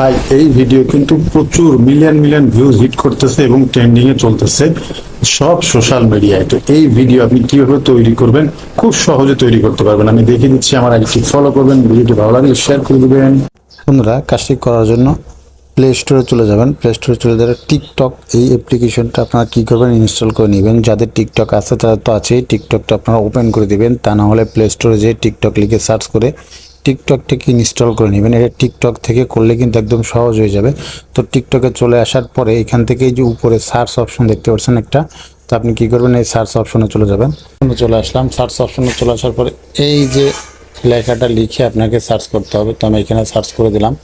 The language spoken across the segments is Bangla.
ভাই, এই ভিডিও কিন্তু প্রচুর মিলিয়ন মিলিয়ন ভিউজ হিট করতেছে এবং ট্রেন্ডিং এ চলতেছে সব সোশ্যাল মিডিয়ায় তো। এই ভিডিও আপনি কীভাবে তৈরি করবেন? খুব সহজে তৈরি করতে পারবেন। আমি দেখিয়ে দিচ্ছি আমার আইডি ফলো করবেন, ভিডিওটি ভালো লাগলে শেয়ার করে দেবেন। বন্ধুরা, কাজটি করার জন্য প্লে স্টোরে চলে যাবেন। প্লে স্টোরে চলে যাবে টিকটক এই অ্যাপ্লিকেশনটা আপনারা কী করবেন? ইনস্টল করে নেবেন। যাদের টিকটক আছে, তারা তো আছেই। টিকটকটা আপনারা ওপেন করে দিবেন। তা না হলে প্লে স্টোরে যেয়ে টিকটক লিখে সার্চ করে টিকটকটাকে ইনস্টল করে নেবেন। এটা টিকটক থেকে করলে কিন্তু একদম সহজ হয়ে যাবে। তো টিকটকে চলে আসার পরে এখান থেকে যে উপরে সার্চ অপশন দেখতে পাচ্ছেন একটা, তো আপনি কী করবেন? এই সার্চ অপশনে চলে যাবেন। চলে আসলাম। সার্চ অপশনে চলে আসার পরে এই যে লেখাটা লিখে আপনাকে সার্চ করতে হবে। তো আমি এখানে সার্চ করে দিলাম।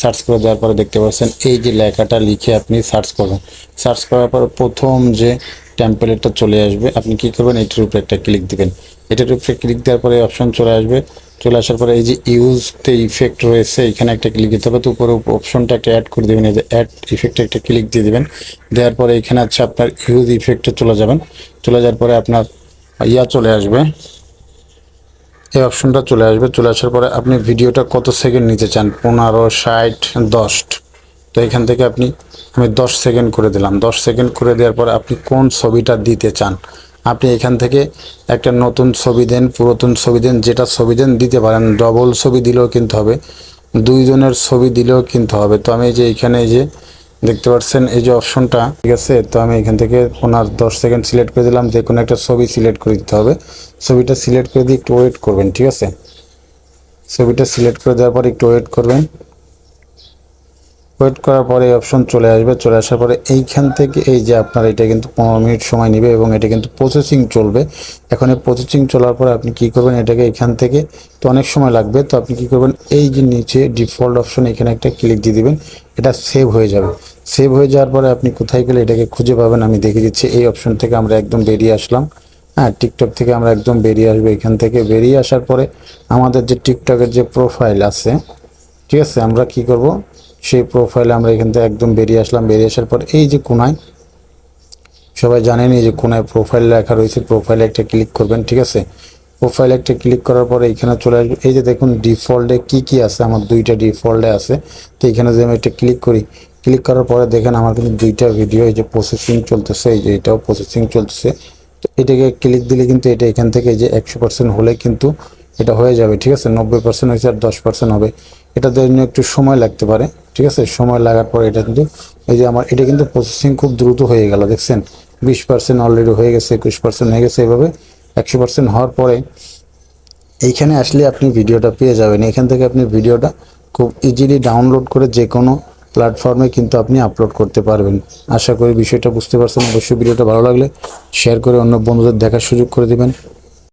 সার্চ করে দেওয়ার পরে দেখতে পাচ্ছেন এই যে লেখাটা লিখে আপনি সার্চ করবেন। সার্চ করার পর প্রথম যে টেম্পলেটটা চলে আসবে, আপনি কি করবেন? এটার উপরে একটা ক্লিক দিবেন। এটার উপরে ক্লিক দেওয়ার পরে অপশন চলে আসবে। চলে আসার পরে এই যে ইউজতে ইফেক্ট রয়েছে, এখানে একটা ক্লিক দিতে হবে। তো উপরে অপশনটা একটা অ্যাড করে দেবেন, এই যে অ্যাড ইফেক্টে একটা ক্লিক দিয়ে দিবেন। দেওয়ার পরে এখানে আছে আপনার ইউজ ইফেক্টে চলে যাবেন। চলে যাওয়ার পরে আপনার ইয়া চলে আসবে। এই অপশনটা চলে আসবে। চলে আসার পরে আপনি ভিডিওটা কত সেকেন্ড নিতে চান? পনেরো, ষাট, দশ। তো এখান থেকে আপনি, আমি দশ সেকেন্ড করে দিলাম। দশ সেকেন্ড করে দেওয়ার পরে আপনি কোন ছবিটা দিতে চান? আপনি এখান থেকে একটা নতুন ছবি দেন, পুরাতন ছবি দেন, যেটা ছবি দেন, দিতে পারেন। ডবল ছবি দিলেও কিনতে হবে। দুইজনের ছবি দিলেও কিনতে হবে। তো আমি যে এখানে যে দেখতে পাচ্ছেন, এই যে অপশনটা, ঠিক আছে? তো আমি এখান থেকে ওনার দশ সেকেন্ড সিলেক্ট করে দিলাম। যে কোনো একটা ছবি সিলেক্ট করে দিতে হবে। ছবিটা সিলেক্ট করে দিয়ে একটু ওয়েট করবেন, ঠিক আছে? ছবিটা সিলেক্ট করে দেওয়ার পর একটু ওয়েট করবেন। ওয়েট করার পরে এই অপশন চলে আসবে। চলে আসার পরে এইখান থেকে এই যে আপনার এটা কিন্তু পনেরো মিনিট সময় নেবে এবং এটা কিন্তু প্রসেসিং চলবে। এখন এই প্রসেসিং চলার পরে আপনি কি করবেন? এটাকে এখান থেকে তো অনেক সময় লাগবে। তো আপনি কি করবেন? এই যে নিচে ডিফল্ট অপশন এখানে একটা ক্লিক দিয়ে দিবেন। এটা সেভ হয়ে যাবে। সেভ হয়ে যাওয়ার পরে আপনি কোথায় গেলে এটাকে খুঁজে পাবেন? আমি দেখে দিচ্ছি। এই অপশন থেকে আমরা একদম বেরিয়ে আসলাম। হ্যাঁ টিকটক থেকে আমরা একদম বেরিয়ে আসব এখান থেকে। বেরিয়ে আসার পরে আমাদের যে টিকটকের যে প্রোফাইল আছে, ঠিক আছে? আমরা কি করব? সেই প্রোফাইলে আমরা এখান থেকে একদম বেরিয়ে আসলাম। বেরিয়ে আসার পর এই যে কোনায়, সবাই জানেন এই যে কোনায় প্রোফাইল লেখা রয়েছে। প্রোফাইলে একটা ক্লিক করবেন, ঠিক আছে? প্রোফাইলে একটা ক্লিক করার পরে এখানে চলে আসবে। এই যে দেখুন ডিফল্টে কি কি আছে? আমার দুইটা ডিফল্টে আছে। তো এখানে যদি আমি একটা ক্লিক করি ক্লিক করার পরে দেখেন আমার কিন্তু দুইটা ভিডিও এই যে প্রসেসিং চলতেছে, এই যে এটাও প্রসেসিং চলতেছে। তো এটাকে ক্লিক দিলে কিন্তু এটা এখান থেকে যে একশো পার্সেন্ট হলে কিন্তু এটা হয়ে যাবে, ঠিক আছে? নব্বই পার্সেন্ট হয়েছে আর দশ পার্সেন্ট হবে। এটা জন্য একটু সময় লাগতে পারে। ঠিক আছে? সময় লাগার পর এটা কিন্তু, এই যে আমার, এটা কিন্তু প্রসেসিং খুব দ্রুত হয়ে গেল, দেখছেন? বিশ পার্সেন্ট অলরেডি হয়ে গেছে, একুশ পার্সেন্ট হয়ে গেছে এভাবে। একশো পার্সেন্ট হওয়ার পরে এইখানে আসলে আপনি ভিডিওটা পেয়ে যাবেন। এখান থেকে আপনি ভিডিওটা খুব ইজিলি ডাউনলোড করে যে কোনো প্ল্যাটফর্মে কিন্তু আপনি আপলোড করতে পারবেন। আশা করি বিষয়টা বুঝতে পারছেন। অবশ্যই ভিডিওটা ভালো লাগলে শেয়ার করে অন্য বন্ধুদের দেখার সুযোগ করে দিবেন।